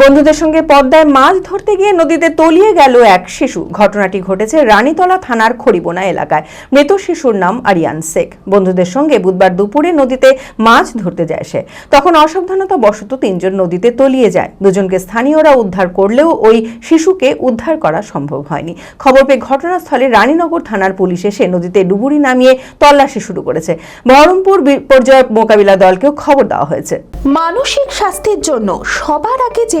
বন্ধুদের সঙ্গে পদ্মায় মাছ ধরতে গিয়ে নদীতে তলিয়ে গেল এক শিশু। ঘটনাটি ঘটেছে রানীতলা থানার খড়িবোনা এলাকায়। মৃত শিশুর নাম আরিয়ান শেখ। বন্ধুদের সঙ্গে বুধবার দুপুরে নদীতে মাছ ধরতে যায় সে। তখন অসাবধানতা বশত তিনজন নদীতে তলিয়ে যায়। দুজনকে স্থানীয়রা উদ্ধার করলেও ওই শিশুকে উদ্ধার করা সম্ভব হয়নি। খবর পেয়ে ঘটনাস্থলে রানীনগর থানার পুলিশ এসে নদীতে ডুবুরি নামিয়ে তল্লাশি শুরু করেছে। বহরমপুর বিপর্যয় মোকাবিলা দলকেও খবর দেওয়া হয়েছে। মানসিক স্বাস্থ্যের জন্য সবার আগে যে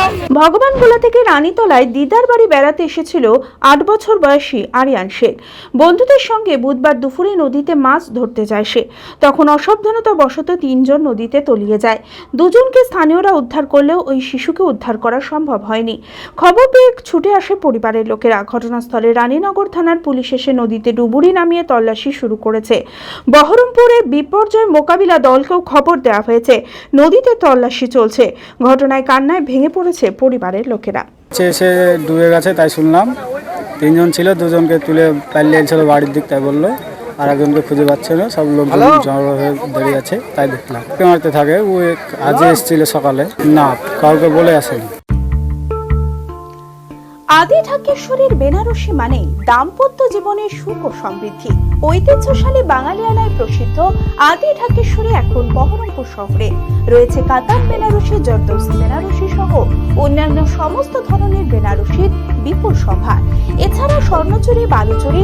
Bhagwangola থেকে রানীতলায় দিদার বাড়ি বেড়াতে এসেছিল আট বছর বয়সী আরিয়ান শেখ। বন্ধুদের সঙ্গে বুধবার দুপুরে নদীতে মাছ ধরতে যায় সে। তখন অসাবধানতা বশত তিনজন নদীতে তলিয়ে যায়। দুজনকে স্থানীয়রা উদ্ধার করলেও ওই শিশুকে উদ্ধার করা সম্ভব হয়নি। খবর পেয়ে ছুটে আসে পরিবারের লোকেরা। ঘটনাস্থলে রানীনগর থানার পুলিশ এসে নদীতে ডুবুরি নামিয়ে তল্লাশি শুরু করেছে। বহরমপুরে বিপর্যয় মোকাবিলা দলকেও খবর দেওয়া হয়েছে। নদীতে তল্লাশি চলছে। ঘটনায় কান্নায় ভেঙে পড়েছে পরিবারের লোকেরা। এসে ডুবে গেছে তাই শুনলাম। তিনজন ছিল দুজনকে তুলে পালিয়ে ছিল বাড়ির দিক তাই বলল। আর একজনকে খুঁজে পাচ্ছে না সব লোকজন জড়ো হয়ে দাঁড়িয়ে আছে তাই দেখলাম। কে মারতে থাকে? ও এক- আজই এসেছিল সকালে। না কাউকে বলে আসেনি। আদি ঢাকেশ্বরীর বেনারসি মানেই দাম্পত্য জীবনের সুখ ও সমৃদ্ধি। ঐতিহ্যশালী বাঙালিয়ানায় প্রসিদ্ধ আদি ঢাকেশ্বরী এখন বহরমপুর শহরে। রয়েছে কাতার বেনারসি জর্দৌসি বেনারসি সহ অন্যান্য সমস্ত ধরনের বেনারসির বিপুল সভা। এছাড়া Swarnachuri, Baluchari